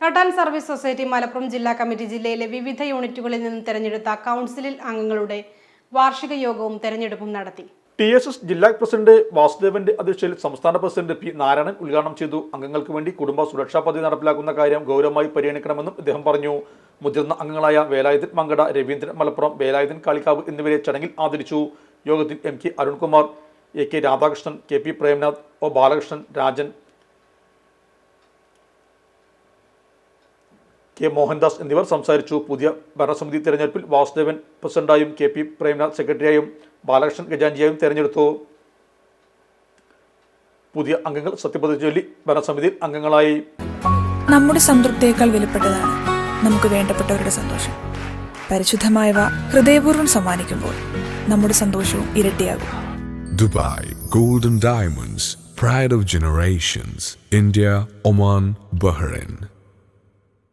തട്ടാൻ service society Malappuram ജില്ലാ committee ജില്ലയിലെ വിവിധ യൂണിറ്റുകളിൽ നിന്ന് തെരഞ്ഞെടുത്ത കൗൺസിലിൽ അംഗങ്ങളുടെ വാർഷിക യോഗവും തെരഞ്ഞെടുപ്പും നടത്തി. ടി എസ് എസ് ജില്ലാ പ്രസിഡന്റ് വാസുദേവന്റെ അധ്യക്ഷയിൽ സംസ്ഥാന പ്രസിഡന്റ് പി നാരായണൻ ഉദ്ഘാടനം ചെയ്തു. അംഗങ്ങൾക്ക് വേണ്ടി കുടുംബ സുരക്ഷാ പദ്ധതി നടപ്പിലാക്കുന്ന കാര്യം ഗൗരവമായി പരിഗണിക്കണമെന്നും അദ്ദേഹം പറഞ്ഞു. മുതിർന്ന അംഗങ്ങളായ വേലായുധൻ മങ്കട രവീന്ദ്രൻ മലപ്പുറം വേലായുധൻ കാളിക്കാവ് എന്നിവരെ ചടങ്ങിൽ ആദരിച്ചു. യോഗത്തിൽ M K Arunkumar A K Radhakrishnan K P Premnath O Balakrishnan Rajan K Mohandas എന്നിവർ സംസാരിച്ചു. പുതിയ ഭരണസമിതി തെരഞ്ഞെടുപ്പിൽ വാസുദേവൻ പ്രസിഡന്റായും കെ പി പ്രേംനാഥ് സെക്രട്ടറിയായും ബാലകൃഷ്ണൻ ഗജാൻജിയായും തെരഞ്ഞെടുത്തു. പുതിയ അംഗങ്ങൾ സത്യപ്രതി ചൊല്ലി ഭരണസമിതിയിൽ അംഗങ്ങളായി. നമ്മുടെ സംതൃപ്തിയേക്കാൾ വിലപ്പെട്ടതാണ് നമുക്ക് വേണ്ടപ്പെട്ടവരുടെ സന്തോഷം. പരിശുദ്ധമായവ ഹൃദയപൂർവം സമ്മാനിക്കുമ്പോൾ നമ്മുടെ സന്തോഷവും ഇരട്ടിയാകും. Dubai golden diamonds pride of generations India Oman Bahrain.